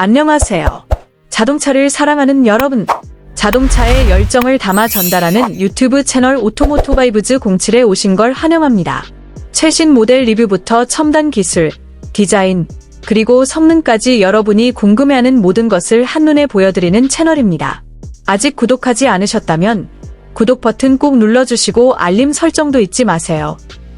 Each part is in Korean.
안녕하세요. 자동차를 사랑하는 여러분. 자동차의 열정을 담아 전달하는 유튜브 채널 오토모토바이브즈 07에 오신 걸 환영합니다. 최신 모델 리뷰부터 첨단 기술, 디자인, 그리고 성능까지 여러분이 궁금해하는 모든 것을 한눈에 보여드리는 채널입니다. 아직 구독하지 않으셨다면 구독 버튼 꼭 눌러주시고 알림 설정도 잊지 마세요.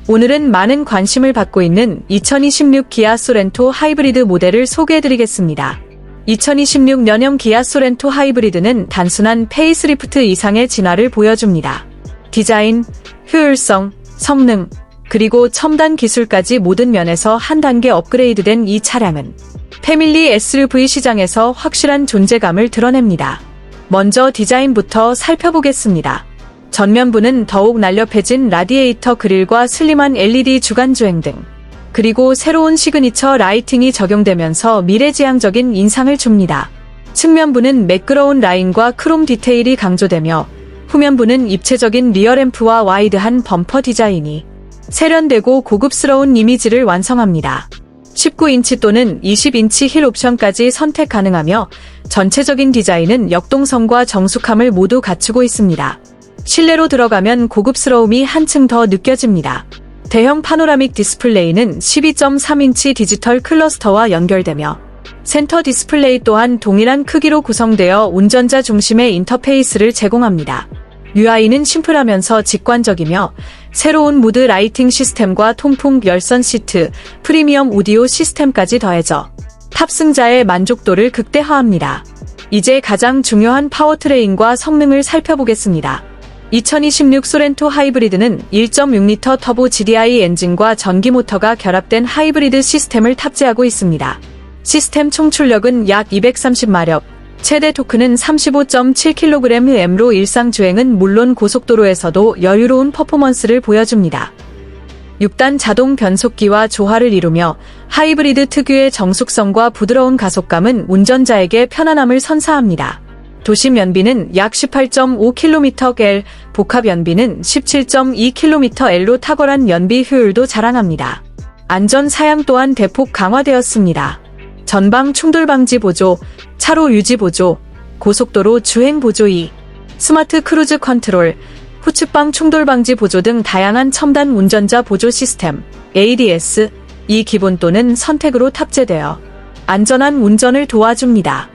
오늘은 많은 관심을 받고 있는 2026 기아 소렌토 하이브리드 모델을 소개해드리겠습니다. 2026년형 기아 소렌토 하이브리드는 단순한 페이스리프트 이상의 진화를 보여줍니다. 디자인, 효율성, 성능, 그리고 첨단 기술까지 모든 면에서 한 단계 업그레이드된 이 차량은 패밀리 SUV 시장에서 확실한 존재감을 드러냅니다. 먼저 디자인부터 살펴보겠습니다. 전면부는 더욱 날렵해진 라디에이터 그릴과 슬림한 LED 주간주행 등 그리고 새로운 시그니처 라이팅이 적용되면서 미래지향적인 인상을 줍니다. 측면부는 매끄러운 라인과 크롬 디테일이 강조되며 후면부는 입체적인 리어램프와 와이드한 범퍼 디자인이 세련되고 고급스러운 이미지를 완성합니다. 19인치 또는 20인치 힐 옵션까지 선택 가능하며 전체적인 디자인은 역동성과 정숙함을 모두 갖추고 있습니다. 실내로 들어가면 고급스러움이 한층 더 느껴집니다. 대형 파노라믹 디스플레이는 12.3인치 디지털 클러스터와 연결되며 센터 디스플레이 또한 동일한 크기로 구성되어 운전자 중심의 인터페이스를 제공합니다. UI는 심플하면서 직관적이며 새로운 무드 라이팅 시스템과 통풍 열선 시트, 프리미엄 오디오 시스템까지 더해져 탑승자의 만족도를 극대화합니다. 이제 가장 중요한 파워트레인과 성능을 살펴보겠습니다. 2026 소렌토 하이브리드는 1.6L 터보 GDI 엔진과 전기 모터가 결합된 하이브리드 시스템을 탑재하고 있습니다. 시스템 총출력은 약 230마력, 최대 토크는 35.7kgm로 일상 주행은 물론 고속도로에서도 여유로운 퍼포먼스를 보여줍니다. 6단 자동 변속기와 조화를 이루며 하이브리드 특유의 정숙성과 부드러운 가속감은 운전자에게 편안함을 선사합니다. 도심 연비는 약 18.5km/L, 복합 연비는 17.2km/L로 탁월한 연비 효율도 자랑합니다. 안전 사양 또한 대폭 강화되었습니다. 전방 충돌 방지 보조, 차로 유지 보조, 고속도로 주행 보조 2, 스마트 크루즈 컨트롤, 후측방 충돌 방지 보조 등 다양한 첨단 운전자 보조 시스템, ADS, 이 기본 또는 선택으로 탑재되어 안전한 운전을 도와줍니다.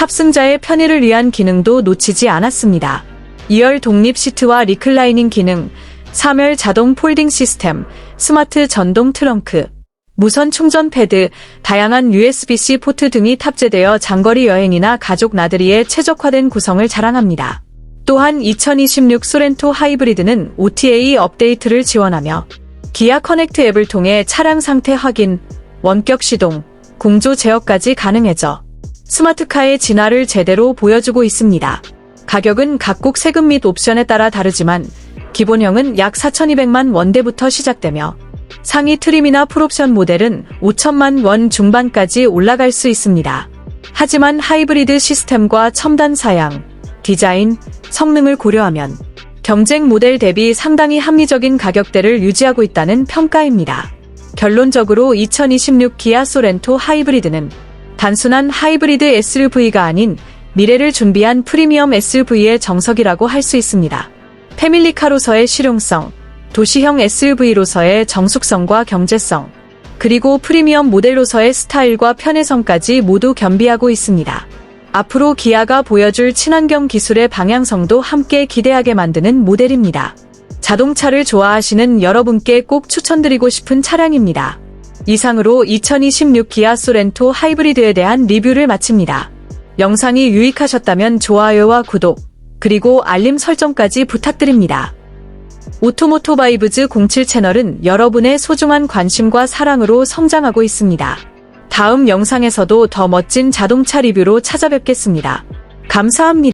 탑승자의 편의를 위한 기능도 놓치지 않았습니다. 2열 독립 시트와 리클라이닝 기능, 3열 자동 폴딩 시스템, 스마트 전동 트렁크, 무선 충전 패드, 다양한 USB-C 포트 등이 탑재되어 장거리 여행이나 가족 나들이에 최적화된 구성을 자랑합니다. 또한 2026 소렌토 하이브리드는 OTA 업데이트를 지원하며 기아 커넥트 앱을 통해 차량 상태 확인, 원격 시동, 공조 제어까지 가능해져 스마트카의 진화를 제대로 보여주고 있습니다. 가격은 각국 세금 및 옵션에 따라 다르지만 기본형은 약 4,200만 원대부터 시작되며 상위 트림이나 풀옵션 모델은 5천만 원 중반까지 올라갈 수 있습니다. 하지만 하이브리드 시스템과 첨단 사양, 디자인, 성능을 고려하면 경쟁 모델 대비 상당히 합리적인 가격대를 유지하고 있다는 평가입니다. 결론적으로 2026 기아 소렌토 하이브리드는 단순한 하이브리드 SUV가 아닌 미래를 준비한 프리미엄 SUV의 정석이라고 할 수 있습니다. 패밀리카로서의 실용성, 도시형 SUV로서의 정숙성과 경제성, 그리고 프리미엄 모델로서의 스타일과 편의성까지 모두 겸비하고 있습니다. 앞으로 기아가 보여줄 친환경 기술의 방향성도 함께 기대하게 만드는 모델입니다. 자동차를 좋아하시는 여러분께 꼭 추천드리고 싶은 차량입니다. 이상으로 2026 기아 소렌토 하이브리드에 대한 리뷰를 마칩니다. 영상이 유익하셨다면 좋아요와 구독, 그리고 알림 설정까지 부탁드립니다. 오토모토바이브즈 07 채널은 여러분의 소중한 관심과 사랑으로 성장하고 있습니다. 다음 영상에서도 더 멋진 자동차 리뷰로 찾아뵙겠습니다. 감사합니다.